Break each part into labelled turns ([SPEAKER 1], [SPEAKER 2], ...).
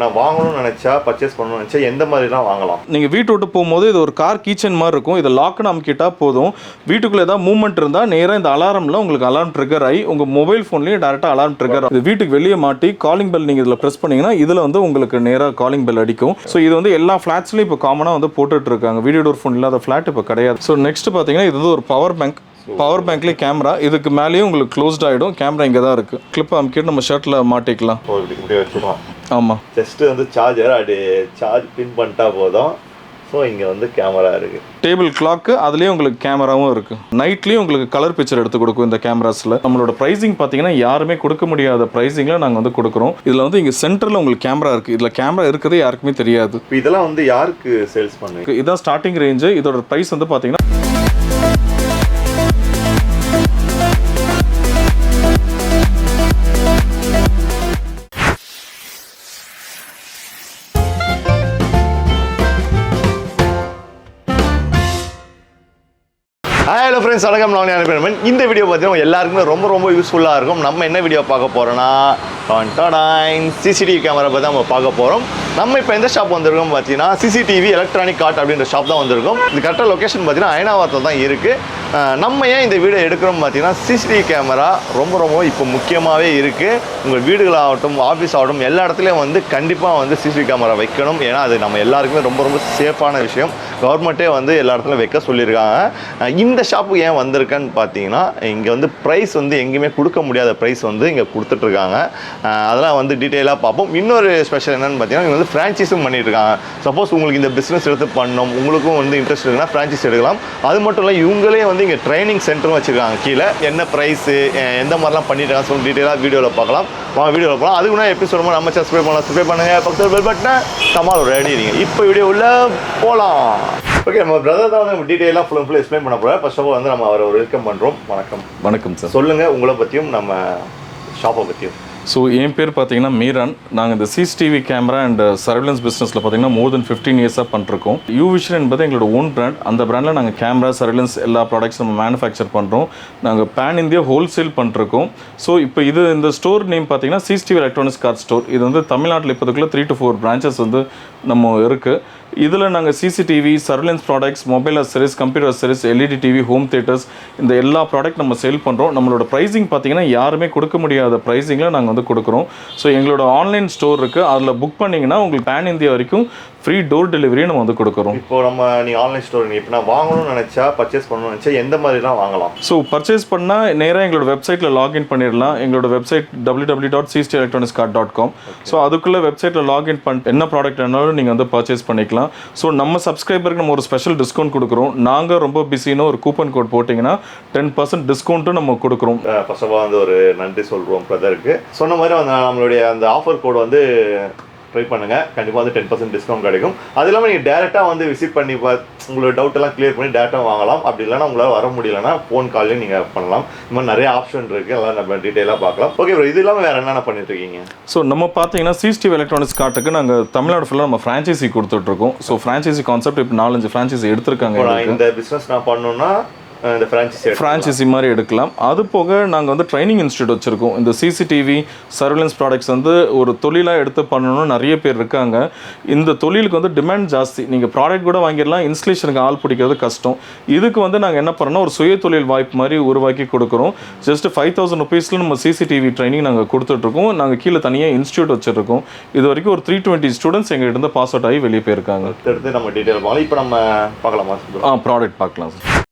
[SPEAKER 1] நான் வாங்கணும்னு நினைச்சா பர்ச்சேஸ் பண்ணணும்னு நினைச்சா எந்த மாதிரிலாம் வாங்கலாம்?
[SPEAKER 2] நீங்கள் வீட்டு விட்டு போகும்போது இது ஒரு கார் கீச்சன் மாதிரி இருக்கும். இதை லாக்னு அமுக்கிட்டா போதும். வீட்டுக்குள்ளே ஏதாவது மூவ்மெண்ட் இருந்தால் நேராக இந்த அலாரமில் உங்களுக்கு அலாரம் ட்ரிகர் ஆகி உங்கள் மொபைல் ஃபோன்லேயும் டேரெக்டாக அலாரம் ட்ரிகர் இது வீட்டுக்கு வெளியே மாட்டி காலிங் பெல் நீங்கள் இதில் ப்ரெஸ் பண்ணீங்கன்னா இதில் வந்து உங்களுக்கு நேராக காலிங் பெல் அடிக்கும். ஸோ இது வந்து எல்லா ஃப்ளாட்ஸ்லையும் இப்போ காமனாக வந்து போட்டுட்டு இருக்காங்க. வீடியோ டோர் ஃபோன் இல்லாத ஃப்ளாட் இப்போ கிடையாது. ஸோ நெக்ஸ்ட் பார்த்தீங்கன்னா இது வந்து ஒரு பவர் பேங்க் பவர் பேங்க்லேயே கேமரா இதுக்கு மேலேயும் உங்களுக்கு க்ளோஸ்ட் ஆகிடும் கேமரா இங்கே தான் இருக்குது கிளிப் அமுக்கிட்டு நம்ம ஷர்ட்டில் மாட்டிக்கலாம். ஆமாம்
[SPEAKER 1] ஜஸ்ட் வந்து சார்ஜர் அப்படி சார்ஜ் பின் பண்ணிட்டா போதும். ஸோ இங்கே வந்து கேமரா இருக்கு.
[SPEAKER 2] டேபிள் கிளாக்கு அதுலேயே உங்களுக்கு கேமராவும் இருக்குது நைட்லேயும் உங்களுக்கு கலர் பிக்சர் எடுத்து கொடுக்கும் இந்த கேமராஸில் நம்மளோட ப்ரைஸிங் பார்த்தீங்கன்னா யாருமே கொடுக்க முடியாத ப்ரைஸிங்கில் நாங்கள் வந்து கொடுக்குறோம். இதில் வந்து இங்கே சென்டரில் உங்களுக்கு கேமரா இருக்குது இதில் கேமரா இருக்கிறதே யாருக்குமே தெரியாது.
[SPEAKER 1] இதெல்லாம் வந்து யாருக்கு சேல்ஸ் பண்ணுவீங்க?
[SPEAKER 2] இதுதான் ஸ்டார்டிங் ரேஞ்சு இதோட ப்ரைஸ் வந்து பார்த்தீங்கன்னா
[SPEAKER 1] ஹலோ ஃப்ரெண்ட்ஸ் வணக்கம். நான் அனுப்பிடுவேன் இந்த வீடியோ பார்த்தீங்கன்னா எல்லாருக்குமே ரொம்ப ரொம்ப யூஸ்ஃபுல்லாக இருக்கும். நம்ம என்ன வீடியோ பார்க்க போகிறோன்னா சிசிடிவி கேமரா பற்றி நம்ம பார்க்க போகிறோம் நம்ம இப்போ எந்த ஷாப் வந்திருக்கோம் பார்த்தீங்கன்னா சிசிடிவி எலக்ட்ரானிக் கார்ட் அப்படின்ற ஷாப் தான் வந்திருக்கும். இது கரெக்டாக லொக்கேஷன் பார்த்தீங்கன்னா அயனாவரத்தில் தான் இருக்குது நம்ம ஏன் இந்த வீடியோ எடுக்கிறோம் பார்த்தீங்கன்னா சிசிடிவி கேமரா ரொம்ப ரொம்ப இப்போ முக்கியமாகவே இருக்குது உங்கள் வீடுகளாகட்டும் ஆஃபீஸ் ஆகட்டும் எல்லா இடத்துலையும் வந்து கண்டிப்பாக வந்து சிசிடிவி கேமரா வைக்கணும். ஏன்னா அது நம்ம எல்லாருக்குமே ரொம்ப ரொம்ப சேஃபான விஷயம். கவர்மெண்ட்டே வந்து எல்லா இடத்துலையும் வைக்க சொல்லியிருக்காங்க. இந்த ஷாப்பு ஏன் வந்திருக்கேன்னு பார்த்தீங்கன்னா இங்கே வந்து ப்ரைஸ் வந்து எங்கேயுமே கொடுக்க முடியாத ப்ரைஸ் வந்து இங்கே கொடுத்துட்ருக்காங்க. அதெல்லாம் வந்து டீட்டெயிலாக பார்ப்போம். இன்னொரு ஸ்பெஷல் என்னென்னு பார்த்தீங்கன்னா இங்கே வந்து ஃப்ரான்ச்சைஸும் பண்ணிட்டுருக்காங்க சப்போஸ் உங்களுக்கு இந்த பிஸ்னஸ் எடுத்து பண்ணணும் உங்களுக்கும் வந்து இன்ட்ரெஸ்ட் இருக்குன்னா ஃப்ரான்ச்சைஸ் எடுக்கலாம். அது மட்டும் இல்லை இவங்களே வந்து இங்கே ட்ரைனிங் சென்டரும் வச்சுருக்காங்க. கீழே என்ன ப்ரைஸு எந்த மாதிரிலாம் பண்ணிட்டு சொல்லி டீட்டெயிலாக வீடியோவில் பார்க்கலாம். வாங்க வீடியோவில் போகலாம் அதுக்கு நான் எப்படி சொல்லுமோ நம்ம சப்ஸ்கிரைப் பண்ணலாம். சப்ஸ்கிரைப் பண்ணுங்கள் பக்கத்தில் பெல் பட்டனை சமாளம் ரெடி இப்போ வீடியோ உள்ள போகலாம் ஓகே நம்ம பிரதர் தான் வந்து நம்ம டீட்டெயிலாக ஃபுல் ஃபுல் எக்ஸ்பிளைன் பண்ண போகிறோம் ஃபர்ஸ்ட் ஆஃப் ஆல் வந்து நம்ம அவரை வெல்கம் பண்ணுறோம் வணக்கம்.
[SPEAKER 2] வணக்கம் சார்
[SPEAKER 1] சொல்லுங்கள் உங்களை பற்றியும் நம்ம ஷாப்பை பற்றியும்
[SPEAKER 2] ஸோ என் பேர் பார்த்தீங்கன்னா மீரான். நாங்கள் இந்த சிசிடிவி கேமரா அண்ட் சர்வேலன்ஸ் பிஸ்னஸில் பார்த்தீங்கன்னா மோர் தென் ஃபிஃப்டீன் இயர்ஸாக பண்ணிருக்கோம் யூ விஷன் என்பது எங்களோட ஓன் பிராண்ட் அந்த பிராண்டில் நாங்கள் கேமரா சர்வேலன்ஸ் எல்லா ப்ராடக்ட்ஸ் நம்ம மேனுஃபேக்சர் பண்ணுறோம் நாங்கள் பேன் இந்தியா ஹோல்சேல் பண்ணிருக்கோம் ஸோ இப்போ இது இந்த ஸ்டோர் நேம் பார்த்தீங்கன்னா சிசிடிவி எலக்ட்ரானிக்ஸ் கார்ட் ஸ்டோர் இது வந்து தமிழ்நாட்டில் இப்போதுக்குள்ளே த்ரீ டு ஃபோர் பிரான்ச்சஸ் வந்து நம்ம இருக்குது இதில் நாங்கள் CCTV surveillance products mobile accessories computer accessories LED TV home theaters இந்த எல்லா ப்ராடக்ட் நம்ம சேல் பண்ணுறோம் நம்மளோட ப்ரைஸிங் பார்த்தீங்கன்னா யாருமே கொடுக்க முடியாத ப்ரைஸிங்கில் நாங்கள் வந்து கொடுக்குறோம். ஸோ எங்களோட ஆன்லைன் ஸ்டோர் இருக்குது அதில் புக் பண்ணிங்கன்னா உங்களுக்கு பேன் இந்தியா வரைக்கும் ஃப்ரீ டோர் டெலிவரியும் நம்ம வந்து கொடுக்குறோம்.
[SPEAKER 1] இப்போ நம்ம நீங்கள் ஆன்லைன் ஸ்டோர் நீங்கள் இப்போ நான் வாங்கணும்னு நினச்சா பர்ச்சேஸ் பண்ணணும்னு நினச்சா எந்த மாதிரிலாம் வாங்கலாம்?
[SPEAKER 2] ஸோ பர்ச்சேஸ் பண்ணால் நேராக எங்களோட வெப்சைட்டில் லாகின் பண்ணிடலாம். எங்களோட website W W dot CCTV electronics cart dot com so அதுக்குள்ளே வெப்சைட்டில் லாகின் பண்ணிட்டு என்ன ப்ராடக்ட் வேணாலும் நீங்கள் வந்து பர்ச்சேஸ் பண்ணிக்கலாம். ஸோ நம்ம சப்ஸ்கிரைபருக்கு நம்ம ஒரு ஸ்பெஷல் டிஸ்கவுண்ட் கொடுக்குறோம். நாங்கள் ரொம்ப பிஸின்னு ஒரு கூப்பன் கோட் போட்டிங்கன்னா டென் பர்சன்ட் டிஸ்கவுண்ட்டும் நம்ம கொடுக்குறோம்.
[SPEAKER 1] ஃபர்ஸ்ட் ஆஃப் ஆல் வந்து ஒரு நன்றி சொல்கிறோம் பிரதருக்கு சொன்ன மாதிரி அந்த நம்மளுடைய அந்த ஆஃபர் கோட் வந்து ட்ரை பண்ணுங்க. கண்டிப்பாக வந்து டென் பர்சன்ட் டிஸ்கவுண்ட் கிடைக்கும். அது இல்லாமல் நீங்கள் டேரெக்டாக வந்து விசிட் பண்ணி பா உங்களோட டவுட் எல்லாம் கிளியர் பண்ணி டேரெக்டாக வாங்கலாம். அப்படி இல்லைன்னா உங்களால் வர முடியலன்னா ஃபோன் கால்லையும் நீங்கள் பண்ணலாம். இந்த மாதிரி நிறைய ஆப்ஷன் இருக்குது எல்லாம் நம்ம டீட்டெயிலாக பார்க்கலாம். ஓகே ப்ரோ இது இல்லாமல் வேறு என்னென்ன பண்ணிட்டு இருக்கீங்க?
[SPEAKER 2] ஸோ நம்ம பார்த்தீங்கன்னா சிஸ்டிவ் எலக்ட்ரானிக்ஸ் கார்ட்டுக்கு நாங்கள் தமிழ்நாடு ஃபுல்லாக நம்ம ஃப்ரான்ச்சைசி கொடுத்துட்ருக்கோம் ஸோ ஃப்ரான்ச்சைசி கான்செப்ட் இப்போ நாலஞ்சு ஃப்ரான்ச்சைசி எடுத்திருக்காங்க.
[SPEAKER 1] இந்த பிஸ்னஸ் நான் பண்ணணும்னா ஃப்ரான்ச்சைசி
[SPEAKER 2] மாதிரி எடுக்கலாம். அது போக நாங்கள் வந்து ட்ரைனிங் இன்ஸ்டியூட் வச்சுருக்கோம். இந்த சிசிடிவி சர்வேலன்ஸ் ப்ராடக்ட்ஸ் வந்து ஒரு தொழிலாக எடுத்து பண்ணணும்னு நிறைய பேர் இருக்காங்க. இந்த தொழிலுக்கு வந்து டிமாண்ட் ஜாஸ்தி. நீங்கள் ப்ராடக்ட் கூட வாங்கிடலாம். இன்ஸ்டலேஷனுக்கு ஆள் பிடிக்கிறது கஷ்டம். இதுக்கு வந்து நாங்கள் என்ன பண்ணோம் ஒரு சுய தொழில் வாய்ப்பு மாதிரி உருவாக்கி கொடுக்குறோம். ஜஸ்ட் ஃபைவ் தௌசண்ட் ருபீஸில் நம்ம சிசிடிவி ட்ரைனிங் நாங்கள் கொடுத்துட்ருக்கோம். நாங்கள் கீழே தனியாக இன்ஸ்டியூட் வச்சுருக்கோம். இது வரைக்கும் ஒரு த்ரீ டுவெண்ட்டி ஸ்டூடெண்ட்ஸ் எங்கள்கிட்ட பாஸ் அவுட் ஆகி வெளியே போயிருக்காங்க.
[SPEAKER 1] நம்ம டீட்டெயில் இப்போ நம்ம பார்க்கலாமா?
[SPEAKER 2] ஆ ப்ராடக்ட் பார்க்கலாம் சார்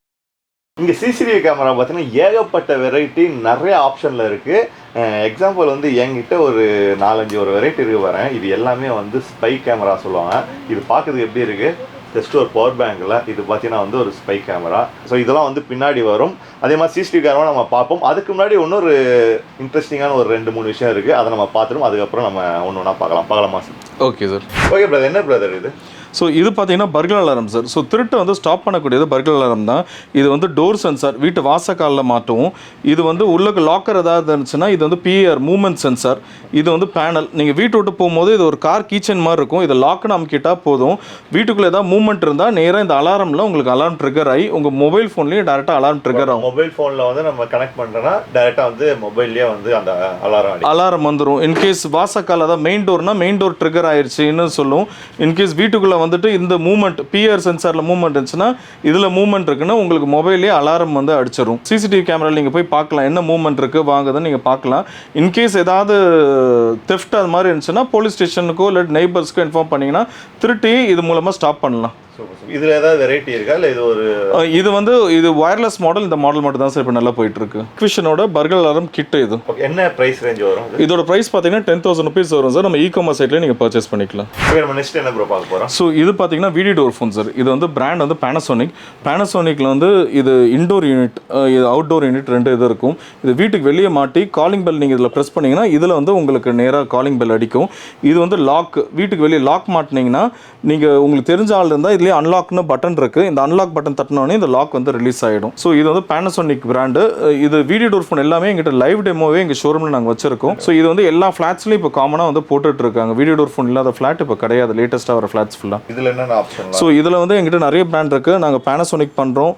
[SPEAKER 1] இங்கே சிசிடிவி கேமரா பார்த்தீங்கன்னா ஏகப்பட்ட வெரைட்டி நிறைய ஆப்ஷனில் இருக்குது எக்ஸாம்பிள் வந்து என்கிட்ட ஒரு நாலஞ்சு ஒரு வெரைட்டி இருக்கு வரேன் இது எல்லாமே வந்து ஸ்பை கேமரா சொல்லுவாங்க. இது பார்க்கறதுக்கு எப்படி இருக்குது ஜஸ்ட் ஒரு பவர் பேங்கில் இது பார்த்தீங்கன்னா வந்து ஒரு ஸ்பை கேமரா ஸோ இதெல்லாம் வந்து பின்னாடி வரும். அதே மாதிரி சிசிடிவி கேமரா நம்ம பார்ப்போம். அதுக்கு முன்னாடி இன்னொரு இன்ட்ரெஸ்டிங்கான ஒரு ரெண்டு மூணு விஷயம் இருக்குது அதை நம்ம பார்த்துடும் அதுக்கப்புறம் நம்ம ஒன்று ஒன்றா பார்க்கலாம். பார்க்கலாமா sir?
[SPEAKER 2] Okay sir
[SPEAKER 1] okay brother என்ன பிரதர் இது?
[SPEAKER 2] ஸோ இது பார்த்தீங்கன்னா பர்கர் அலாரம் சார் ஸோ திருட்டை வந்து ஸ்டாப் பண்ணக்கூடியது பர்கர் அலாரம் தான். இது வந்து டோர் சென்சார் வீட்டு வாசக்காலில் மாட்டுவோம். இது வந்து உள்ளக்கு லாக்கர் ஏதாவது இருந்துச்சுன்னா இது வந்து பிஆர் மூவ்மெண்ட் சென்சார் இது வந்து பேனல் நீங்கள் வீட்டு விட்டு போகும்போது இது ஒரு கார் கீச்சன் மாதிரி இருக்கும். இதை லாக்னு அமுக்கிட்டா போதும். வீட்டுக்குள்ளே ஏதாவது மூவ்மெண்ட் இருந்தால் நேராக இந்த அலாரமில் உங்களுக்கு அலாரம் ட்ரிகர் ஆகி உங்கள் மொபைல் ஃபோன்லேயும் டேரெக்டாக அலாரம் ட்ரிகர் ஆகும்.
[SPEAKER 1] மொபைல் ஃபோனில் வந்து நம்ம கனெக்ட் பண்ணுறோன்னா டேரெக்டாக வந்து மொபைல்லேயே வந்து அந்த அலாரம்
[SPEAKER 2] அலாரம் வந்துடும் இன்கேஸ் வாசக்கால் அதாவது மெயின் டோர்னா மெயின் டோர் ட்ரிகர் ஆயிடுச்சுன்னு சொல்லும். இன்கேஸ் வீட்டுக்குள்ளே வந்துட்டு இந்த மூமெண்ட் பிஆர் சென்சாரில் மூமெண்ட் இருந்துச்சுன்னா இதில் மூமெண்ட் இருக்குன்னா உங்களுக்கு மொபைல்லே அலாரம் வந்து அடிச்சிடும் சிசிடிவி கேமராவில் நீங்கள் போய் பார்க்கலாம். என்ன மூமெண்ட் இருக்குது வாங்குதுன்னு நீங்கள் பார்க்கலாம். இன்கேஸ் ஏதாவது தெஃப்ட் அது மாதிரி இருந்துச்சுன்னா போலீஸ் ஸ்டேஷனுக்கோ இல்லை நெய்பர்ஸ்க்கோ இன்ஃபார்ம் பண்ணிங்கன்னா திருட்டி இது மூலமாக ஸ்டாப் பண்ணலாம்.
[SPEAKER 1] இதுல ஏதாவது வெரைட்டி இருக்கா? இல்ல இது ஒரு
[SPEAKER 2] இது வந்து இது வயர்லெஸ் மாடல் இந்த மாடல் மட்டும் தான் சார் இப்போ நல்லா போயிட்டு இருக்கு குவிஷனோட பர்கர் அலாரம் கிட் இது
[SPEAKER 1] என்ன பிரைஸ் ரேஞ்ச் வரும்? இது?
[SPEAKER 2] இதோட ப்ரைஸ் பார்த்தீங்கன்னா டென் தௌசண்ட் ருபீஸ் வரும் சார் நம்ம இ காமர்ஸ் சைட்லேயே நீங்கள் பர்ச்சேஸ் பண்ணிக்கலாம்
[SPEAKER 1] நம்ம நெக்ஸ்ட் என்ன ப்ரோ பார்க்க போறோம்?
[SPEAKER 2] ஸோ இது பார்த்தீங்கன்னா வீடியோ டோர் ஃபோன் சார் இது வந்து பிராண்ட் வந்து பேனசோனிக் பேனசோனிக்கில் வந்து இது இன்டோர் யூனிட் இது அவுட்டோர் யூனிட் ரெண்டு இது இருக்கும். இது வீட்டுக்கு வெளியே மாட்டி காலிங் பெல் நீங்கள் இதில் ப்ரெஸ் பண்ணீங்கன்னா இதில் வந்து உங்களுக்கு நேராக காலிங் பெல் அடிக்கும். இது வந்து லாக் வீட்டுக்கு வெளியே லாக் மாட்டினீங்கன்னா நீங்கள் உங்களுக்கு தெரிஞ்ச ஆள் இருந்தால் இதுலேயே அன்லாக்னு பட்டன் இருக்குது இந்த அன்லாக் பட்டன் தட்டினோடனே இந்த லாக் வந்து ரிலீஸ் ஆகிடும் ஸோ இது வந்து பேனசோனிக் பிராண்டு இது வீடியோ டோர் ஃபோன் எல்லாமே எங்கிட்ட லைவ் டெமோவே எங்கள் ஷோரூமில் நாங்கள் வச்சிருக்கோம். ஸோ இது வந்து எல்லா ஃப்ளாட்ஸ்லையும் இப்போ காமனாக வந்து போட்டுட்டு இருக்காங்க. வீடியோ டோர் ஃபோன் இல்லாத ஃப்ளாட் இப்போ கிடையாது. லேட்டஸ்ட்டாக வர ஃப்ளாட்ஸ் ஃபுல்லாக
[SPEAKER 1] இதுல என்னென்ன ஆப்ஷன்
[SPEAKER 2] ஸோ இதில் வந்து எங்கிட்ட நிறைய பிராண்ட் இருக்குது நாங்கள் பேனசோனிக் பண்ணுறோம்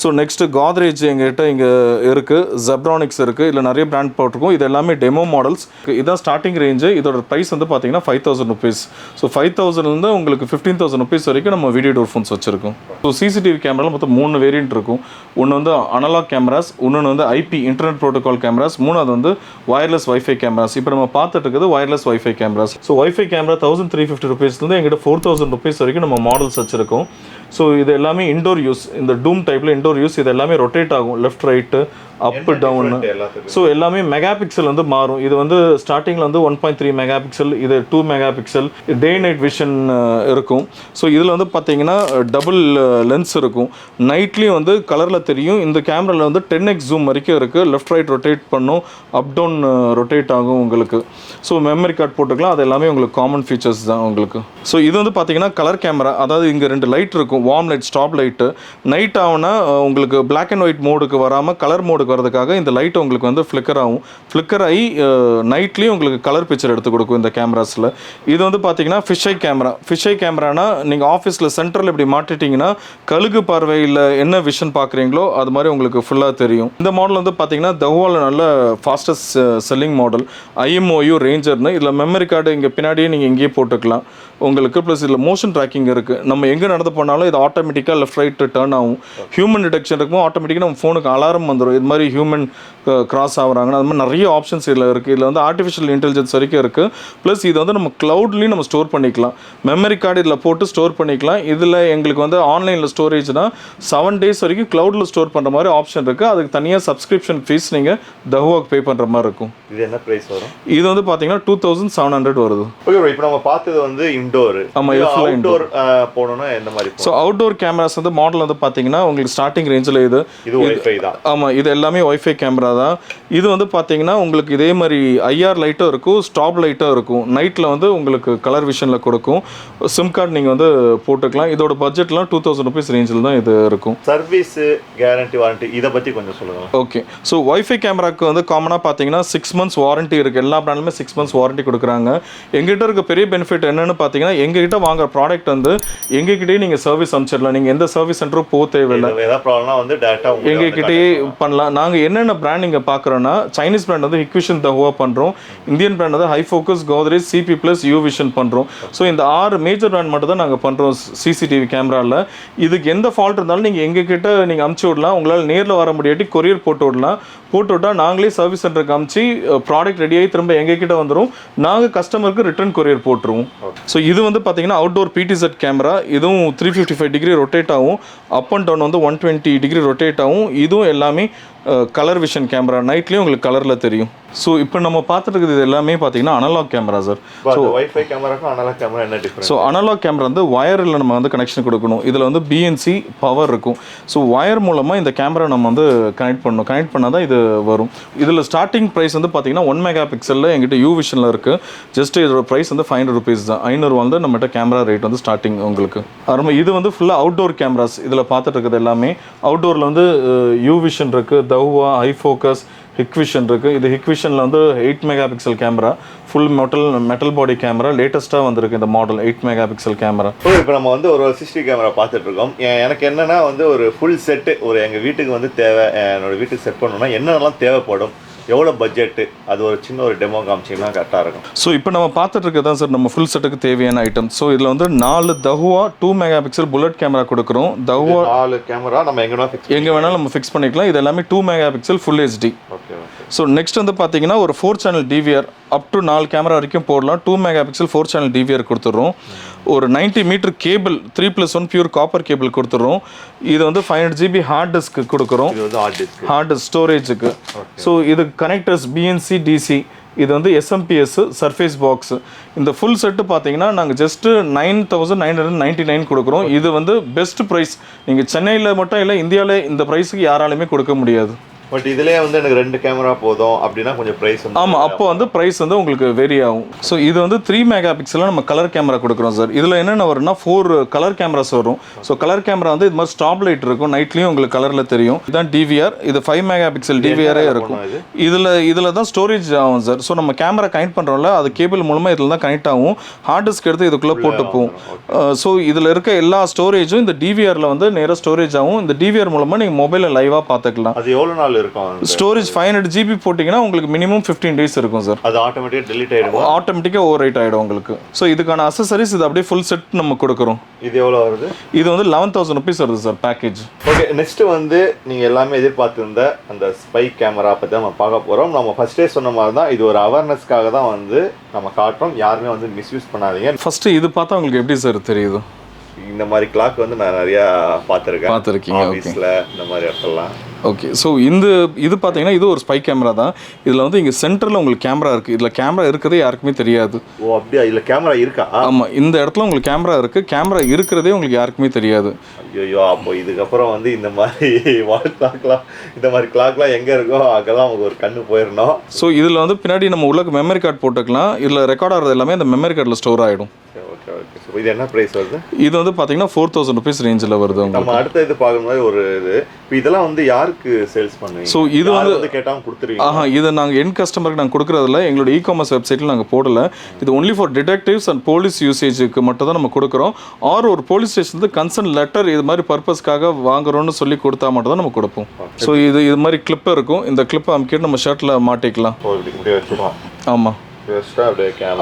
[SPEAKER 2] ஸோ நெக்ஸ்ட்டு காத்ரேஜ் எங்ககிட்ட இங்கே இருக்குது ஜெப்ரானிக்ஸ் இருக்குது இல்லை நிறைய பிராண்ட் போட்டிருக்கோம். இது எல்லாமே டெமோ மாடல்ஸ் இதான் ஸ்டார்டிங் ரேஞ்சு இதோட ப்ரைஸ் வந்து பார்த்தீங்கன்னா five thousand rupees so five தௌசண்ட்லேருந்து உங்களுக்கு ஃபிஃப்டீன் தௌசண்ட் ருபீஸ் வரைக்கும் நம்ம வீடியோ டோர் ஃபோன்ஸ் வச்சுருக்கோம். ஸோ சிசிடிவி கேமரா மொத்தம் மூணு வேரியன்ட் இருக்கும். ஒன்று வந்து அனலாக் கேமராஸ் இன்னொன்று வந்து ஐபி இன்டர்நெட் ப்ரோட்டோகால் கேமராஸ் மூணாவது வந்து வயர்லெஸ் ஒய்ஃபை கேமராஸ் இப்போ நம்ம பார்த்துட்டு இருக்குது wireless wifi cameras so wifi camera thousand three fifty ருபீஸ்லேருந்து எங்கிட்ட ஃபோர் தௌசண்ட் ருபீஸ் வரைக்கும் நம்ம மாடல்ஸ் வச்சுருக்கோம். ஸோ இது எல்லாமே இண்டோர் யூஸ் இந்த டூம் டைப்பில் இண்டோர் யூஸ் இது எல்லாமே ரொட்டேட் ஆகும். Left right up down so எல்லாமே மெகா பிக்சல் வந்து மாறும். இது வந்து ஸ்டார்டிங்கில் வந்து one point three mega pixel இது two megapixel day night vision இருக்கும். ஸோ இதில் வந்து பார்த்தீங்கன்னா டபுள் லென்ஸ் இருக்கும். நைட்லேயும் வந்து கலரில் தெரியும். இந்த கேமராவில் வந்து டென் எக்ஸ் ஜூம் வரைக்கும் இருக்குது லெஃப்ட் ரைட் ரொட்டேட் பண்ணும். அப் டவுன் ரொட்டேட் ஆகும் உங்களுக்கு. ஸோ மெமரி கார்டு போட்டுக்கலாம். அது எல்லாமே உங்களுக்கு காமன் ஃபீச்சர்ஸ் தான் உங்களுக்கு. ஸோ இது வந்து பார்த்தீங்கன்னா கலர் கேமரா அதாவது இங்கே ரெண்டு லைட் இருக்கும். Warm light stop light night ஆகுனா உங்களுக்கு பிளாக் அண்ட் ஒயிட் மோடுக்கு வராமல் கலர் மோடுக்கு வரதுக்காக இந்த லைட் உங்களுக்கு வந்து ஃப்ளிக்கர் ஆகும். ஃப்ளிக்கர் ஆகி நைட்லேயும் உங்களுக்கு கலர் பிக்சர் எடுத்து கொடுக்கும் இந்த கேமராஸில் இது வந்து பார்த்தீங்கன்னா ஃபிஷ்ஐ கேமரா ஃபிஷ்ஐ கேமரானா நீங்கள் ஆஃபீஸில் சென்டரில் இப்படி மாட்டிட்டீங்கன்னா கழுகு பார்வையில் என்ன விஷன் பார்க்குறீங்களோ அது மாதிரி உங்களுக்கு ஃபுல்லாக தெரியும். இந்த மாடல் வந்து பார்த்தீங்கன்னா தஹுவாவில் நல்ல ஃபாஸ்டஸ்ட் செல்லிங் மாடல் ஐஎம்ஓயு ரேஞ்சர்னு இதில் மெமரி கார்டு இங்கே பின்னாடியே நீங்கள் இங்கேயே போட்டுக்கலாம். உங்களுக்கு ப்ளஸ் இதில் மோஷன் ட்ராக்கிங் இருக்குது நம்ம எங்கே நடந்து போனாலும் இது ஆட்டோமேட்டிக்காக லெஃப்ட் ரைட் டேர்ன் ஆகும். ஹியூமன் டிடெக்ஷன் இருக்கும் ஆட்டோமேட்டிக்காக நம்ம ஃபோனுக்கு அலாரம் வந்துடும் இது மாதிரி ஹியூமன் கிராஸ் ஆகுறாங்கன்னு அது மாதிரி நிறைய ஆப்ஷன்ஸ் இதில் இருக்குது இதில் வந்து ஆர்டிஃபிஷியல் இன்டெலிஜென்ஸ் வரைக்கும் இருக்குது ப்ளஸ் இது வந்து நம்ம க்ளவுட்லேயும் நம்ம ஸ்டோர் பண்ணிக்கலாம். மெமரி கார்டு இதில் போட்டு ஸ்டோர் பண்ணிக்கலாம். இதில் எங்களுக்கு வந்து ஆன்லைனில் ஸ்டோரேஜ்னா செவன் டேஸ் வரைக்கும் க்ளவுடில் ஸ்டோர் பண்ணுற மாதிரி ஆப்ஷன் இருக்குது அதுக்கு தனியாக சப்ஸ்கிரிப்ஷன் ஃபீஸ் நீங்கள் தஹுவாக்கு பே பண்ணுற மாதிரி இருக்கும்.
[SPEAKER 1] இது என்ன பிரைஸ் வரும்?
[SPEAKER 2] இது வந்து பார்த்தீங்கன்னா டூ தௌசண்ட் செவன் ஹண்ட்ரட் வருது.
[SPEAKER 1] ஓகே இப்போ நம்ம பார்த்தது வந்து இன்டோர்
[SPEAKER 2] ஆமா, full-ஆ
[SPEAKER 1] அவுட்டோர் போகணும்னா எந்த மாதிரி
[SPEAKER 2] ஸோ அவுட்டோர் கேமராஸ் வந்து மாடல் வந்து பார்த்தீங்கன்னா உங்களுக்கு ஸ்டார்டிங் ரேஞ்சில் இது
[SPEAKER 1] இது ஒய்ஃபை தான்.
[SPEAKER 2] ஆமாம் இது எல்லாமே ஒய்ஃபை கேமரா தான். இது வந்து பார்த்தீங்கன்னா உங்களுக்கு இதே மாதிரி ஐஆர் லைட்டும் இருக்கும் ஸ்டாப் லைட்டும் இருக்கும். நைட்டில் வந்து உங்களுக்கு கலர் விஷனில் கொடுக்கும். சிம் கார்டு நீங்கள் வந்து போட்டுக்கலாம். இதோட பட்ஜெட்லாம் டூ தௌசண்ட் ருபீஸ் ரேஞ்சில் தான் இது இருக்கும்.
[SPEAKER 1] சர்வீஸ் கேரண்டி வாரண்டி இதை பத்தி கொஞ்சம் சொல்லுங்க.
[SPEAKER 2] ஓகே ஸோ ஒய்ஃபை கேமராக்கு வந்து காமனாக பார்த்தீங்கன்னா சிக்ஸ் மந்த்ஸ் வாரண்டி இருக்குது எல்லா பிராண்ட்லுமே சிக்ஸ் மந்த்ஸ் வாரண்டி கொடுக்குறாங்க. எங்ககிட்ட இருக்க பெரிய பெனிஃபிட் என்னன்னு பார்த்தீங்கன்னா எங்ககிட்ட வாங்குற ப்ராடக்ட் வந்து எங்ககிட்டயே நீங்கள் சர்வீஸ் அனுப்பிச்சிடலாம். நீங்கள் எந்த சர்வீஸ் சென்டரும் போக தேவையில்லை.
[SPEAKER 1] வந்து
[SPEAKER 2] எங்ககிட்டயே பண்ணலாம். நாங்கள் என்னென்ன பிராண்ட் இங்கே பார்க்குறோன்னா சைனீஸ் பிராண்ட் வந்து ஹிக்விஷன் தஹுவா பண்ணுறோம் இந்தியன் பிராண்ட் வந்து hi focus Godrej CP plus U vision பண்ணுறோம் ஸோ இந்த ஆறு மேஜர் பிராண்ட் மட்டும் தான் நாங்கள் பண்ணுறோம் சிசிடிவி கேமராவில் இதுக்கு எந்த ஃபால்ட் இருந்தாலும் நீங்கள் எங்ககிட்ட நீங்கள் அமுச்சு விடலாம். உங்களால் நேரில் வர முடியாட்டி கொரியர் போட்டு விடலாம். போட்டு விட்டால் நாங்களே சர்வீஸ் சென்டருக்கு அமுச்சு ப்ராடக்ட் ரெடியாகி திரும்ப எங்ககிட்ட வந்துடும் நாங்கள் கஸ்டமருக்கு ரிட்டர்ன் கொரியர் போட்டுருவோம். ஸோ இது வந்து பார்த்தீங்கன்னா அவுட்டோர் பிடிசெட் கேமரா இதுவும் three fifty five degree rotate ஆகும். அப் அண்ட் டவுன் வந்து ஒன் டுவெண்ட்டி டிகிரி ரொட்டேட் ஆகும். இதுவும் எல்லாமே கலர் விஷன் கேமரா நைட்லேயும் உங்களுக்கு கலரில் தெரியும். ஸோ இப்போ நம்ம பார்த்துட்டு இது எல்லாமே பார்த்தீங்கன்னா அனலாக் கேமரா சார்
[SPEAKER 1] அந்த வைஃபை கேமராக்கும் அனலாக் கேமரா என்ன டிஃபரன்ஸ்
[SPEAKER 2] ஸோ அனலாக் கேமரா வந்து வயரில் நம்ம வந்து கனெக்ஷன் கொடுக்கணும். இதில் வந்து பிஎன்சி பவர் இருக்கும். ஸோ வயர் மூலமாக இந்த கேமரா நம்ம வந்து கனெக்ட் பண்ணணும். கனெக்ட் பண்ணால் தான் இது வரும். இதில் ஸ்டார்டிங் ப்ரைஸ் வந்து பார்த்தீங்கன்னா ஒன் மெகா பிக்சலில் எங்கிட்ட யூ விஷனில் இருக்குது ஜஸ்ட் இதோட ப்ரைஸ் வந்து ஃபைவ் ஹண்ட்ரட் ருபீஸ் தான். ஐநூறு வந்து நம்மகிட்ட கேமரா ரேட் வந்து ஸ்டார்டிங் உங்களுக்கு. அருமை. இது வந்து ஃபுல்லாக அவுட்டோர் கேமராஸ் இதில் பார்த்துட்டு இருக்கிறது எல்லாமே. அவுட்டோரில் வந்து யூ விஷன் இருக்குது டவ்வா ஐ ஃபோக்கஸ் ஹிக்விஷன் இருக்குது இது ஹிக்விஷனில் வந்து eight mega pixel camera full metal metal body camera லேட்டஸ்ட்டாக வந்திருக்கு இந்த model eight mega pixel camera
[SPEAKER 1] இப்போ நம்ம வந்து ஒரு சிக்ஸ்டி கேமரா பார்த்துட்டு இருக்கோம். எனக்கு என்னென்னா வந்து ஒரு ஃபுல் செட்டு ஒரு எங்கள் வீட்டுக்கு வந்து தேவை என்னோடய வீட்டுக்கு செட் பண்ணணும்னா என்னென்னலாம் தேவைப்படும்? எவ்வளோ பட்ஜெட்டு அது ஒரு சின்ன ஒரு டெமோ காமிச்சிங்கன்னா கரெக்டாக இருக்கும்.
[SPEAKER 2] ஸோ இப்போ நம்ம பார்த்துட்டு இருக்கிறது தான் சார் நம்ம ஃபுல் செட்டுக்கு தேவையான ஐட்டம் ஸோ இதில் வந்து நாலு தஹுவா two mega pixel bullet camera கொடுக்குறோம் தஹுவா
[SPEAKER 1] நாலு கேமரா நம்ம எங்கன்னா ஃபிக்ஸ்
[SPEAKER 2] எங்கே வேணாலும் நம்ம ஃபிக்ஸ் பண்ணிக்கலாம். இது எல்லாமே two mega pixel full HD so next வந்து பார்த்தீங்கன்னா ஒரு four channel DVR up to நாலு கேமரா வரைக்கும் போடலாம். Two mega pixel four channel DVR கொடுத்துட்றோம் ஒரு 90 metre cable three plus one pure copper cable கொடுத்துட்றோம். இது வந்து five hundred GB hard disk கொடுக்குறோம்.
[SPEAKER 1] ஹார்ட் டிஸ்க்
[SPEAKER 2] ஸ்டோரேஜுக்கு ஸோ இது கனெக்டர்ஸ் பிஎன்சி டிசி இது வந்து எஸ்எம்பிஎஸ் சர்ஃபேஸ் பாக்ஸ் இந்த ஃபுல் செட்டு பார்த்தீங்கன்னா நாங்கள் just nine thousand nine hundred ninety nine கொடுக்குறோம் இது வந்து பெஸ்ட் ப்ரைஸ் நீங்கள் சென்னையில் மட்டும் இல்லை இந்தியாவில் இந்த ப்ரைஸுக்கு யாராலுமே கொடுக்க முடியாது.
[SPEAKER 1] பட் இதுலயே வந்து எனக்கு ரெண்டு கேமரா போதும் அப்படின்னா கொஞ்சம் ப்ரைஸ் வந்து
[SPEAKER 2] ஆமாம் அப்போ வந்து ப்ரைஸ் வந்து உங்களுக்கு வேரி ஆகும். ஸோ இது வந்து த்ரீ மெகா பிக்சலில் நம்ம கலர் கேமரா கொடுக்குறோம் சார் இதில் என்னென்ன வரும்னா ஃபோர் கலர் கேமராஸ் வரும். ஸோ கலர் கேமரா வந்து இது மாதிரி ஸ்டாப் லைட் இருக்கும். நைட்லேயும் உங்களுக்கு கலரில் தெரியும். இதுதான் டிவிஆர் இது ஃபைவ் மெகா பிக்சல் டிவிஆரே இருக்கும்.
[SPEAKER 1] இது?
[SPEAKER 2] இதில் இதில் தான் ஸ்டோரேஜ் ஆகும் சார் ஸோ நம்ம கேமரா கனெக்ட் பண்ணுறோம்ல அது கேபிள் மூலமாக இதில் தான் கனெக்ட் ஆகும். ஹார்ட் டிஸ்க் எடுத்து இதுக்குள்ளே போட்டு போகும் ஸோ இதில் இருக்க எல்லா ஸ்டோரேஜும் இந்த டிவிஆரில் வந்து நேராக ஸ்டோரேஜ் ஆகும். இந்த டிவிஆர் மூலமாக நீங்கள் மொபைலில் லைவாக பார்த்துக்கலாம்.
[SPEAKER 1] அது எவ்வளோ நாள் இருக்கும்
[SPEAKER 2] ஸ்டோரேஜ் ஃபைவ் ஹண்ட்ரட் ஜிபி போட்டிங்கன்னா உங்களுக்கு மினிமம் ஃபிஃப்டீன் டேஸ் இருக்கும் சார்
[SPEAKER 1] அது ஆட்டோமேட்டிக்காக delete ஆயிடுமா?
[SPEAKER 2] ஆட்டோமேட்டிக்காக ஓவர் ரைட் ஆகிடும் உங்களுக்கு. ஸோ இதுக்கான அசசரிஸ் இது அப்படியே ஃபுல் செட் நம்ம கொடுக்குறோம்.
[SPEAKER 1] இது எவ்வளோ வருது?
[SPEAKER 2] இது வந்து லெவன் தௌசண்ட் ருபீஸ் வருது சார் பேக்கேஜ்
[SPEAKER 1] ஓகே நெக்ஸ்ட் வந்து நீங்க எல்லாமே எதிர்பார்த்திருந்த அந்த ஸ்பை கேமரா பத்தி நம்ம பார்க்க போறோம். நம்ம ஃபர்ஸ்டே சொன்ன மாதிரி தான் இது ஒரு அவேர்னஸ்க்காக தான் வந்து நம்ம காட்டுறோம். யாருமே வந்து மிஸ்யூஸ் பண்ணாதீங்க.
[SPEAKER 2] ஃபஸ்ட்டு இது பார்த்தா உங்களுக்கு எப்படி சார் தெரியுது?
[SPEAKER 1] இந்த மாதிரி கிளாக் வந்து நான் நிறைய பார்த்துருக்கேன்.
[SPEAKER 2] பார்த்திருக்கீங்க.
[SPEAKER 1] ஆஃபீஸில் இந்த மாதிரி இடத்துலலாம்.
[SPEAKER 2] ஓகே ஸோ இந்த இது பார்த்தீங்கன்னா இது ஒரு ஸ்பை கேமரா தான். இதில் வந்து இங்கே சென்டரில் உங்களுக்கு கேமரா இருக்குது இதில் கேமரா இருக்கிறதே யாருக்குமே தெரியாது.
[SPEAKER 1] ஓ அப்படியா? இல்ல கேமரா இருக்கா?
[SPEAKER 2] ஆமாம் இந்த இடத்துல உங்களுக்கு கேமரா இருக்குது கேமரா இருக்கிறதே உங்களுக்கு யாருக்குமே தெரியாது.
[SPEAKER 1] ஐயோ அப்போ இதுக்கப்புறம் வந்து இந்த மாதிரி வால் கிளாக்லாம் இந்த மாதிரி கிளாக்லாம் எங்க இருக்கோ அங்கெல்லாம் நமக்கு ஒரு கண்ணு போயிடணும்
[SPEAKER 2] ஸோ இதில் வந்து பின்னாடி நம்ம உள்ள மெமரி கார்டு போட்டுக்கலாம். இதில் ரெக்கார்ட் ஆகிறது எல்லாமே அந்த மெமரி கார்டில் ஸ்டோர் ஆகிடும்
[SPEAKER 1] ஓகே ஓகே ஸோ இது என்ன ப்ரைஸ் வருது?
[SPEAKER 2] இது வந்து பார்த்தீங்கன்னா ஃபோர் தௌசண்ட் ருபீஸ் ரேஞ்சில் வருது
[SPEAKER 1] நம்ம அடுத்த இது பார்க்கும்போது ஒரு இது. இப்போ இதெல்லாம் வந்து யாருக்கு சேல்ஸ் பண்ணுவீங்க?
[SPEAKER 2] So, இது வந்து-
[SPEAKER 1] கேட்டாலும் கொடுத்துருவீங்க
[SPEAKER 2] ஆஹா இதை நாங்கள் என் கஸ்டமருக்கு நாங்கள் கொடுக்குறதில்ல. எங்களோட இ காமர்ஸ் வெப்சைட்டில் நாங்கள் போடல. இது only for detectives and police யூசேஜுக்கு மட்டும் தான் நம்ம கொடுக்குறோம். ஆர் ஒரு போலீஸ் ஸ்டேஷன் கன்சர்ன் லெட்டர் இது மாதிரி பர்பஸ்க்காக வாங்குறோம்னு சொல்லி கொடுத்தா மட்டும் தான் நம்ம கொடுப்போம். ஸோ இது இது மாதிரி கிளிப் இருக்கும். இந்த கிளிப்பை அமுக்கிட்டு நம்ம ஷர்ட்டில் மாட்டிக்கலாம். ஆமாம்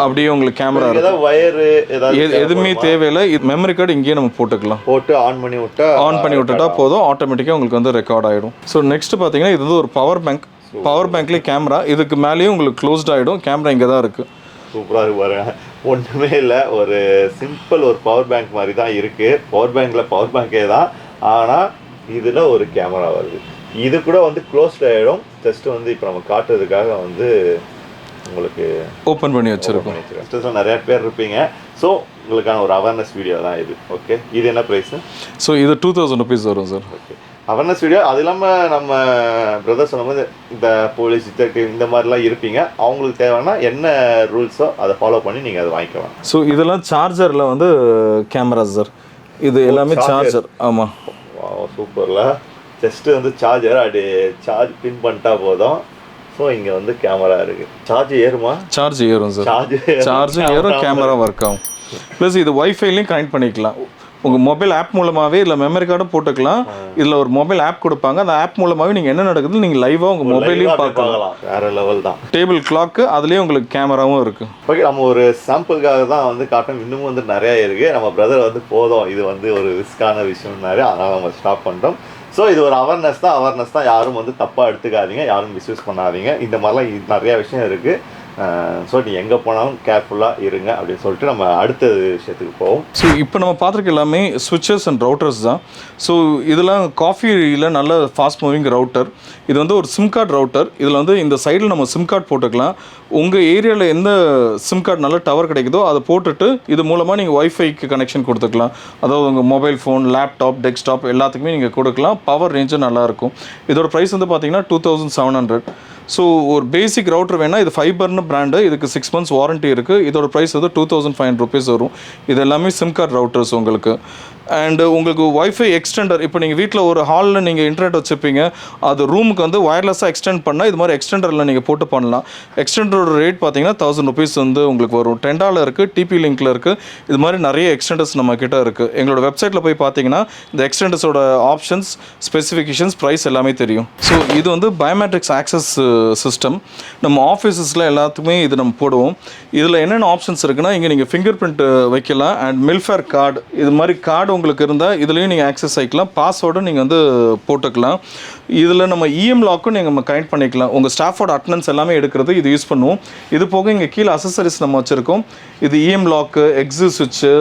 [SPEAKER 1] அப்படியே
[SPEAKER 2] உங்களுக்கு கேமரா
[SPEAKER 1] ஏதாவது வயரு ஏதாவது
[SPEAKER 2] எது எதுவுமே தேவையில்லை? இது மெமரி கார்டு இங்கேயே நம்ம போட்டுக்கலாம்.
[SPEAKER 1] போட்டு ஆன் பண்ணி விட்டா
[SPEAKER 2] ஆன் பண்ணி விட்டுட்டா போதும். ஆட்டோமேட்டிக்காக உங்களுக்கு வந்து ரெக்கார்ட் ஆகிடும் ஸோ நெக்ஸ்ட் பார்த்தீங்கன்னா இது வந்து ஒரு பவர் பேங்க் பவர் பேங்க்லேயே கேமரா இதுக்கு மேலேயும் உங்களுக்கு க்ளோஸ்ட் ஆகிடும் கேமரா இங்கே தான் இருக்குது
[SPEAKER 1] சூப்பராக இருக்கு பாருங்க. ஒன்றுமே இல்லை. ஒரு சிம்பிள் ஒரு பவர் பேங்க் மாதிரி தான் இருக்கு. பவர் பேங்க்ல பவர் பேங்கே தான். ஆனால் இதில் ஒரு கேமரா வருது. இது கூட வந்து க்ளோஸ்ட் ஆகிடும் ஜஸ்ட் வந்து இப்போ நம்ம காட்டுறதுக்காக வந்து உங்களுக்கு
[SPEAKER 2] ஓப்பன் பண்ணி வச்சுருக்கோம்.
[SPEAKER 1] சிஸ்டர்ஸில் நிறைய பேர் இருப்பீங்க. ஸோ உங்களுக்கான ஒரு அவேர்னஸ் வீடியோ தான் இது. ஓகே இது என்ன ப்ரைஸு
[SPEAKER 2] ஸோ இது டூ தௌசண்ட் ருபீஸ் வரும் சார்
[SPEAKER 1] ஓகே அவேர்னஸ் வீடியோ அது இல்லாமல் நம்ம பிரதர் சொன்ன மாதிரி இந்த போலீஸ் டிடெக்டிவ் இந்த மாதிரிலாம் இருப்பீங்க. அவங்களுக்கு தேவைன்னா என்ன ரூல்ஸோ அதை ஃபாலோ பண்ணி நீங்கள் அதை வாங்கிக்கலாம்
[SPEAKER 2] ஸோ இதெல்லாம் சார்ஜரில் வந்து கேமரா சார் இது எல்லாமே
[SPEAKER 1] charger.
[SPEAKER 2] சார்ஜர் ஆமாம்
[SPEAKER 1] சூப்பரில் ஜஸ்ட்டு வந்து சார்ஜர் அப்படி சார்ஜ் பின் பண்ணிட்டா போதும். ஸோ இங்கே வந்து கேமரா இருக்குது சார்ஜ் ஏறுமா?
[SPEAKER 2] சார்ஜ் ஏறும் சார்
[SPEAKER 1] சார்ஜ்
[SPEAKER 2] சார்ஜும் ஏறும் கேமரா ஒர்க் ஆகும். ப்ளஸ் இது ஒய்ஃபைலையும் கனெக்ட் பண்ணிக்கலாம். உங்கள் மொபைல் ஆப் மூலமாகவே இல்லை மெமரி கார்டும் போட்டுக்கலாம். இதில் ஒரு மொபைல் ஆப் கொடுப்பாங்க. அந்த ஆப் மூலமாகவே நீங்கள் என்ன நடக்குது நீங்கள் லைவாக உங்கள் மொபைலையும் பார்க்கலாம்.
[SPEAKER 1] வேற லெவல் தான்.
[SPEAKER 2] டேபிள் கிளாக்கு அதுலேயும் உங்களுக்கு கேமராவும் இருக்குது
[SPEAKER 1] ஓகே நம்ம ஒரு சாம்பிளுக்காக தான் வந்து காட்டணும் இன்னமும் வந்து நிறைய இருக்குது நம்ம பிரதர் வந்து போதும். இது வந்து ஒரு ரிஸ்கான விஷயம்னாரு. அதனால் நம்ம ஸ்டாப் பண்ணிட்டோம். ஸோ இது ஒரு அவேர்னஸ் தான். அவேர்னஸ் தான் யாரும் வந்து தப்பாக எடுத்துக்காதீங்க. யாரும் மிஸ்யூஸ் பண்ணாதீங்க. இந்த மாதிரிலாம் நிறையா விஷயம் இருக்குது ஸோ நீ எங்கே போனாலும் கேர்ஃபுல்லாக இருங்க அப்படின்னு சொல்லிட்டு நம்ம அடுத்த விஷயத்துக்கு போவோம்.
[SPEAKER 2] ஸோ இப்போ நம்ம பார்த்துருக்க எல்லாமே சுவிட்சஸ் அண்ட் ரவுட்டர்ஸ் தான். ஸோ இதெல்லாம் காஃபியில் நல்ல ஃபாஸ்ட் மூவிங் ரவுட்டர் இது வந்து ஒரு சிம் கார்டு ரவுட்டர் இதில் வந்து இந்த சைடில் நம்ம சிம் கார்டு போட்டுக்கலாம். உங்கள் ஏரியாவில் எந்த சிம் கார்டு நல்ல டவர் கிடைக்குதோ அதை போட்டுட்டு இது மூலமாக நீங்கள் ஒய்ஃபைக்கு கனெக்ஷன் கொடுத்துக்கலாம். அதாவது உங்கள் மொபைல் ஃபோன் லேப்டாப் டெஸ்க்டாப் எல்லாத்துக்குமே நீங்கள் கொடுக்கலாம். பவர் ரேஞ்சும் நல்லாயிருக்கும் இதோட ப்ரைஸ் வந்து பார்த்தீங்கன்னா two thousand seven hundred so ஒரு பேசிக் ரவுட்டர் வேணால் இது ஃபைபர்னு பிராண்டு இதுக்கு சிக்ஸ் மந்த்ஸ் வாரண்ட்டி இருக்குது இதோட ப்ரைஸ் வந்து two thousand five hundred rupees வரும். இது எல்லாமே சிம் கார்டு ரவுட்டர்ஸ் உங்களுக்கு. அண்டு உங்களுக்கு ஒய்ஃபை எக்ஸ்டெண்டர் இப்போ நீங்கள் வீட்டில் ஒரு ஹாலில் நீங்கள் இன்டர்நெட் வச்சுருப்பீங்க. அது ரூமுக்கு வந்து ஒயர்லெஸ்ஸாக எக்ஸ்டெண்ட் பண்ணால் இது மாதிரி எக்ஸ்டெண்டரில் நீங்கள் போட்டு பண்ணலாம். எக்ஸ்டெண்டரோட ரேட் பார்த்தீங்கன்னா தௌசண்ட் ருபீஸ் வந்து உங்களுக்கு வரும். டென்டாவில் இருக்குது டிபி லிங்க்கில் இருக்குது இது மாதிரி நிறைய எக்ஸ்டெண்டர்ஸ் நம்ம கிட்ட இருக்குது எங்களோட வெப்சைட்டில் போய் பார்த்தீங்கன்னா இந்த எக்ஸ்டெண்டர்ஸோட ஆப்ஷன்ஸ் ஸ்பெசிஃபிகேஷன்ஸ் ப்ரைஸ் எல்லாமே தெரியும். ஸோ இது வந்து பயோமெட்ரிக்ஸ் ஆக்சஸ் சிஸ்டம் நம்ம ஆஃபீஸஸில் எல்லாத்துக்குமே இது நம்ம போடுவோம். இதில் என்னென்ன ஆப்ஷன்ஸ் இருக்குன்னா இங்கே நீங்கள் ஃபிங்கர் பிரிண்ட் வைக்கலாம். அண்ட் மில்ஃபேர் கார்டு இது மாதிரி கார்டு உங்களுக்கு இருந்தால் இதுலேயும் நீங்கள் ஆக்சஸ் ஆகிக்கலாம் பாஸ்வேர்டும் நீங்கள் வந்து போட்டுக்கலாம். இதில் நம்ம இஎம் லாக்கும் நீங்கள் கனெக்ட் பண்ணிக்கலாம். உங்கள் ஸ்டாஃபோட அட்டனன்ஸ் எல்லாமே எடுக்கிறது இது யூஸ் பண்ணுவோம் இது போக இங்கே கீழே அசசரிஸ் நம்ம வச்சுருக்கோம். இது இஎம் லாக்கு எக்ஸு சுவிட்சு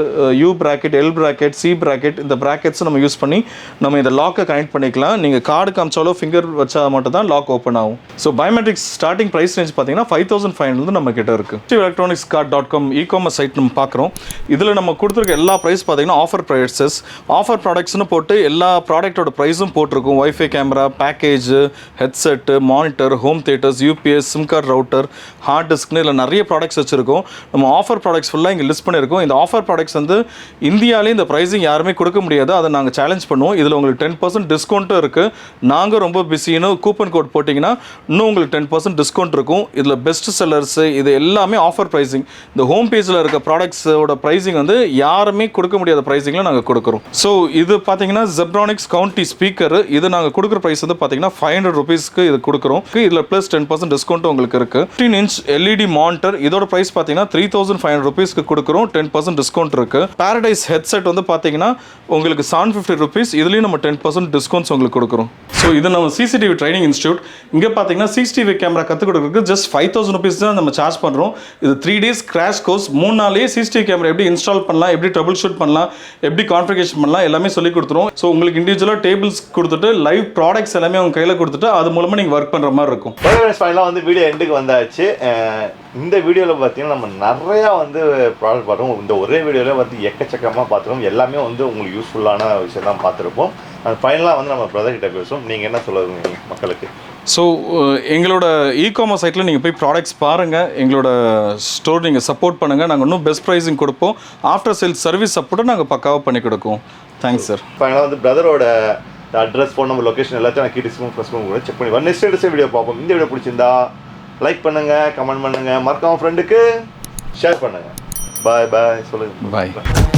[SPEAKER 2] U bracket L bracket C bracket இந்த ப்ராக்கெட்ஸ் நம்ம யூஸ் பண்ணி நம்ம இந்த லாக்கை கனெக்ட் பண்ணிக்கலாம். நீங்கள் கார்டு காமிச்சாலோ ஃபிங்கர் வச்சா மட்டும் தான் லாக் ஓப்பன் ஆகும் so biometrics starting price range பார்த்தீங்கன்னா ஃபைவ் தௌசண்ட் ஃபைவ் ஹண்ட்ரட் நம்ம கிட்ட இருக்குது electronics cart dot com e commerce site நம்ம பார்க்குறோம் இதில் நம்ம கொடுத்துருக்க எல்லா ப்ரைஸ் பார்த்தீங்கன்னா ஆஃபர் ப்ரைஸஸ் ஆஃபர் ப்ராடக்ட்ஸ்னு போட்டு எல்லா ப்ராடக்ட்டோட ப்ரைஸும் போட்டிருக்கும். WiFi camera package headset monitor home theatres UPS SIM card router hard டிஸ்க்னு இல்லை நிறைய ப்ராடக்ட்ஸ் வச்சுருக்கோம். நம்ம ஆஃபர் ப்ராடக்ட்ஸ் ஃபுல்லாக இங்கே லிஸ்ட் பண்ணியிருக்கோம். இந்த ஆஃபர் ப்ராடக்ட்ஸ் வந்து இந்தியாவிலே இந்த ப்ரைஸிங் யாருமே கொடுக்க முடியாது. அதை நாங்கள் சேலஞ்ச் பண்ணுவோம். இதில் உங்களுக்கு டென் பர்சன்ட் டிஸ்கவுண்ட்டும் இருக்குது நாங்கள் ரொம்ப பிஸின்னு கூப்பன் கோட் போட்டிங்கன்னா இன்னும் உங்களுக்கு டென் பர்சன்ட் டிஸ்கவுண்ட் இருக்கும். இதில் பெஸ்ட் செல்லர்ஸு இது எல்லாமே ஆஃபர் ப்ரைஸிங் இந்த ஹோம் பேஜில் இருக்க ப்ராடக்ட்ஸோட ப்ரைஸிங் வந்து யாருமே கொடுக்க முடியாத ப்ரைஸிங்கில் நாங்கள் கொடுக்குறோம். ஸோ இது பார்த்தீங்கன்னா ஜெப்ரானிக்ஸ் கவுண்டி ஸ்பீக்கர் இது நாங்கள் கொடுக்குற ப்ரைஸ் வந்து பார்த்தீங்கன்னா ஃபைவ் ஹண்ட்ரட் ருபீஸ்க்கு இது கொடுக்குறோம். இதில் ப்ளஸ் டென் பர்சன்ட் டிஸ்கவுண்ட் உங்களுக்கு இருக்கு. ஃபிஃப்டீன் இன்ச் எல்இடி மானிட்டர் இதோட ப்ரைஸ் பார்த்தீங்கன்னா த்ரீ தௌசண்ட் ஃபைவ் ஹண்ட்ரட் ருபீஸ்க்கு கொடுக்குறோம். டென் பர்சன்ட் டிஸ்கவுண்ட் இருக்கு. பேரடைஸ் ஹெட்செட் வந்து பார்த்தீங்கன்னா உங்களுக்கு செவன் ஃபிஃப்டி ருபீஸ் இதுலேயும் நம்ம டென் பர்சன்ட் டிஸ்கவுண்ட்ஸ் உங்களுக்கு கொடுக்குறோம். ஸோ இது நம்ம சிசிடிவி ட்ரைனிங் இன்ஸ்டியூட் இங்கே பார்த்தீங்கன்னா சிசிடிவி கேமரா கற்றுக் கொடுக்குறதுக்கு ஜஸ்ட் ஃபைவ் தௌசண்ட் ருபீஸ் தான் நம்ம சார்ஜ் பண்ணுறோம் இது த்ரீ டேஸ் கிராஷ் கோர்ஸ் மூணு நாளே சிசிடிவி கேமரா எப்படி இன்ஸ்டால் பண்ணலாம் எப்படி ட்ரபிள் ஷூட் பண்ணலாம் எப்படி கான்ஃபிகேஷன் பண்ணலாம் எல்லாமே சொல்லி கொடுத்துரும் ஸோ உங்களுக்கு இண்டிவிஜுவலாக டேபிள்ஸ் கொடுத்துட்டு லைவ் ப்ராடக்ட்ஸ் எல்லாமே உங்க கையில் கொடுத்துட்டு அது மூலமாக நீங்கள் ஒர்க் பண்ணுற மாதிரி இருக்கும்.
[SPEAKER 1] ஃபைனலாக வந்து வீடியோ எண்டுக்கு வந்தாச்சு. இந்த வீடியோவில் பார்த்தீங்கன்னா நம்ம நிறையா வந்து ப்ராடக்ட் பார்த்தோம் இந்த ஒரே வீடியோவில் வந்து எக்கச்சக்கமாக பார்த்துருக்கோம் எல்லாமே வந்து உங்களுக்கு யூஸ்ஃபுல்லான விஷயம் தான் பார்த்துருப்போம். அது ஃபைனலாக வந்து நம்ம பிரதர் கிட்ட பேசுவோம். நீங்கள் என்ன சொல்லுவீங்க மக்களுக்கு?
[SPEAKER 2] ஸோ எங்களோட இ காமர்ஸ் சைட்டில் நீங்கள் போய் ப்ராடக்ட்ஸ் பாருங்கள் எங்களோட ஸ்டோர் நீங்கள் சப்போர்ட் பண்ணுங்கள் நாங்கள் இன்னும் பெஸ்ட் ப்ரைஸிங் கொடுப்போம். ஆஃப்டர் சேல்ஸ் சர்வீஸ் சப்போர்ட்டை நாங்கள் பக்காவாக பண்ணி கொடுப்போம் தேங்க்ஸ் சார்
[SPEAKER 1] ஃபைனலாக வந்து பிரதரோட அட்ரஸ் ஃபோன் நம்பர் லொக்கேஷன் எல்லாத்தையும் நான் கீழே டிஸ்கிரிப்ஷன் ப்ரெஸ் கூட செக் பண்ணி நெக்ஸ்ட் எடுத்த வீடியோ பார்ப்போம். இந்த வீடியோ பிடிச்சிருந்தா லைக் பண்ணுங்கள் கமெண்ட் பண்ணுங்கள் மறக்காம ஃப்ரெண்டுக்கு ஷேர் பண்ணுங்கள் பாய் பாய் சொல்லுங்கள்
[SPEAKER 2] பாய்